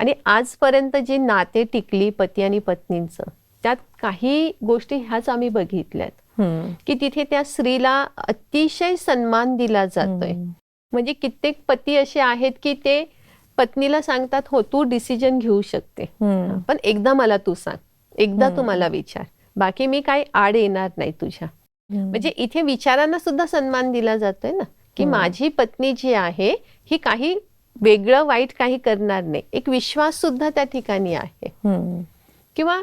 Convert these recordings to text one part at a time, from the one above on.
आणि आजपर्यंत जी नाते टिकली पती आणि पत्नींचं त्यात काही गोष्टी ह्याच आम्ही बघितल्यात. की तिथे त्या स्त्रीला अतिशय सन्मान दिला जातोय. म्हणजे कित्येक पती असे आहेत की ते पत्नीला सांगतात हो तू डिसिजन घेऊ शकते. पण एकदा मला तू सांग एकदा तू. मला विचार बाकी मी काही आड येणार नाही तुझ्या म्हणजे इथे विचारांना सुद्धा सन्मान दिला जातोय ना की. माझी पत्नी जी आहे ही काही वेगळं वाईट काही करणार नाही एक विश्वास सुद्धा त्या ठिकाणी आहे. किंवा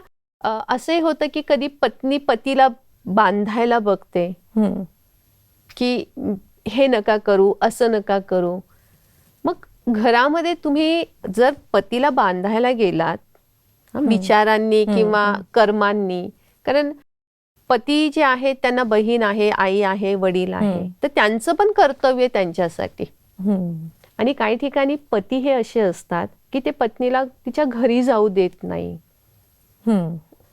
असंही होतं की कधी पत्नी पतीला बांधायला बघते. की हे नका करू असं नका करू मग घरामध्ये तुम्ही जर पतीला बांधायला गेलात विचारांनी किंवा. कर्मांनी कारण पती जे आहेत त्यांना बहीण आहे आई आहे वडील आहे. तर त्यांचं पण कर्तव्य त्यांच्यासाठी. आणि काही ठिकाणी पती हे असे असतात की ते पत्नीला तिच्या घरी जाऊ देत नाही.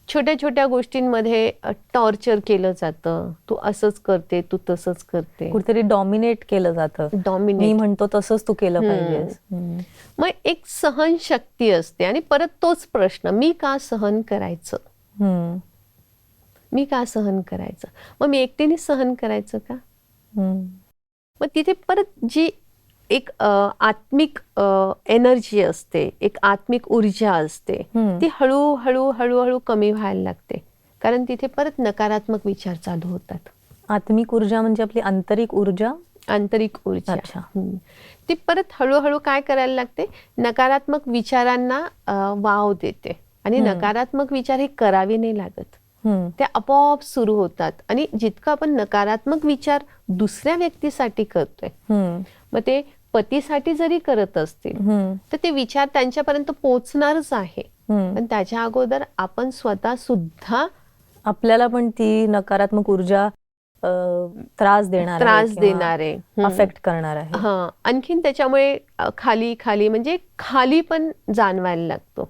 छोट्या छोट्या गोष्टींमध्ये टॉर्चर केलं जातं. तू असंच करते तू तसंच करते. कुठेतरी डॉमिनेट केलं जातं. मी डॉमिनेट म्हणतो तसंच तू केलं हम्म. मग एक सहनशक्ती असते आणि परत तोच प्रश्न मी का सहन करायचं. मी का सहन करायचं? मग मी एकटीने सहन करायचं का. मग तिथे परत जी एक आत्मिक एनर्जी असते एक आत्मिक ऊर्जा असते. ती हळूहळू हळूहळू कमी व्हायला लागते कारण तिथे परत नकारात्मक विचार चालू होतात आत्मिक ऊर्जा म्हणजे आपली आंतरिक ऊर्जा आंतरिक ऊर्जा. ती परत हळूहळू काय करायला लागते नकारात्मक विचारांना वाव देते आणि. नकारात्मक विचार हे करावे नाही लागत. ते आपोआप सुरू होतात आणि जितकं आपण नकारात्मक विचार दुसऱ्या व्यक्तीसाठी करतोय. मग ते पतीसाठी जरी करत असतील. तर ते विचार त्यांच्यापर्यंत पोहोचणारच आहे. पण त्याच्या अगोदर आपण स्वतः सुद्धा आपल्याला पण ती नकारात्मक ऊर्जा त्रास देणार त्रास देणार आहे. अफेक्ट करणार आहे हा आणखीन त्याच्यामुळे खाली खाली म्हणजे खाली पण जाणवायला लागतो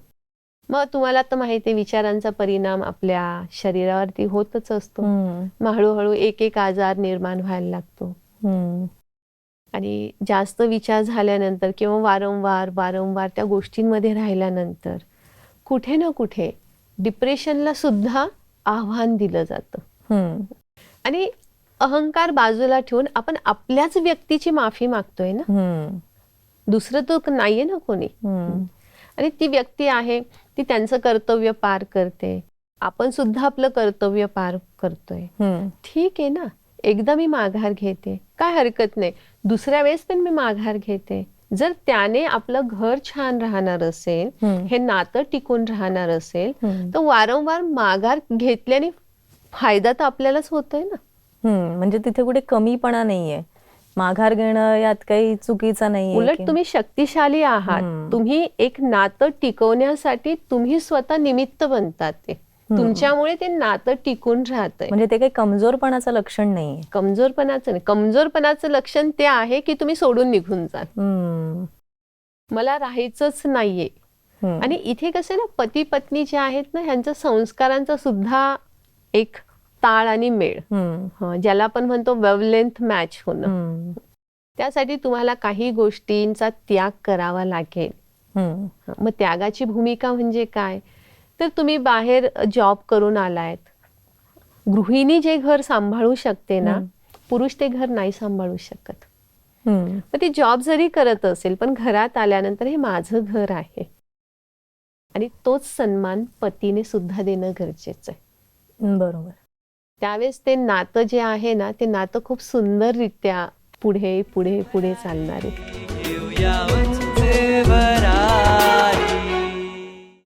मग तुम्हाला तर माहिती आहे विचारांचा परिणाम आपल्या शरीरावरती होतच असतो. मग हळूहळू एक एक आजार निर्माण व्हायला लागतो. आणि जास्त विचार झाल्यानंतर किंवा वारंवार वारंवार त्या गोष्टींमध्ये राहिल्यानंतर कुठे ना कुठे डिप्रेशनला सुद्धा आव्हान दिलं जातं. आणि अहंकार बाजूला ठेवून आपण आपल्याच व्यक्तीची माफी मागतोय ना. दुसरं तर नाहीये ना कोणी. आणि ती व्यक्ती आहे ती त्यांचं कर्तव्य पार करते आपण सुद्धा आपलं कर्तव्य पार करतोय. ठीक आहे ना एकदा मी माघार घेते काय हरकत नाही दुसऱ्या वेळेस पण मी माघार घेते जर त्याने आपलं घर छान राहणार असेल. हे नातं टिकून राहणार असेल. तर वारंवार माघार घेतल्याने फायदा तर आपल्यालाच होतोय ना. म्हणजे तिथे कुठे कमीपणा नाहीये माघार घेणं यात काही चुकीचा नाहीये उलट तुम्ही शक्तिशाली आहात. तुम्ही एक नातं टिकवण्यासाठी तुम्ही स्वतः निमित्त बनतात ते तुमच्यामुळे ते नातं टिकून राहतंय. म्हणजे ते काही कमजोरपणाचं लक्षण नाहीये. कमजोरपणाचं नाही. कमजोरपणाचं लक्षण ते आहे की तुम्ही सोडून निघून जा. मला राहायचंच नाहीये. आणि इथे कसं ना पती पत्नी जे आहेत ना ह्यांच्या संस्कारांचा सुद्धा एक ताळ आणि मेळ. हं, ज्याला आपण म्हणतो वेवलेंथ मॅच होणं. त्यासाठी तुम्हाला काही गोष्टींचा त्याग करावा लागेल. मग त्यागाची भूमिका म्हणजे काय? तर तुम्ही बाहेर जॉब करून आलायत. गृहिणी जे घर सांभाळू शकते ना. पुरुष ते घर नाही सांभाळू शकत. मग ती जॉब जरी करत असेल पण घरात आल्यानंतर हे माझं घर आहे. आणि तोच सन्मान पतीने सुद्धा देणं गरजेचं आहे. बरोबर. त्यावेळेस ते नातं जे आहे ना ते नातं खूप सुंदररित्या पुढे पुढे पुढे चालणार आहे.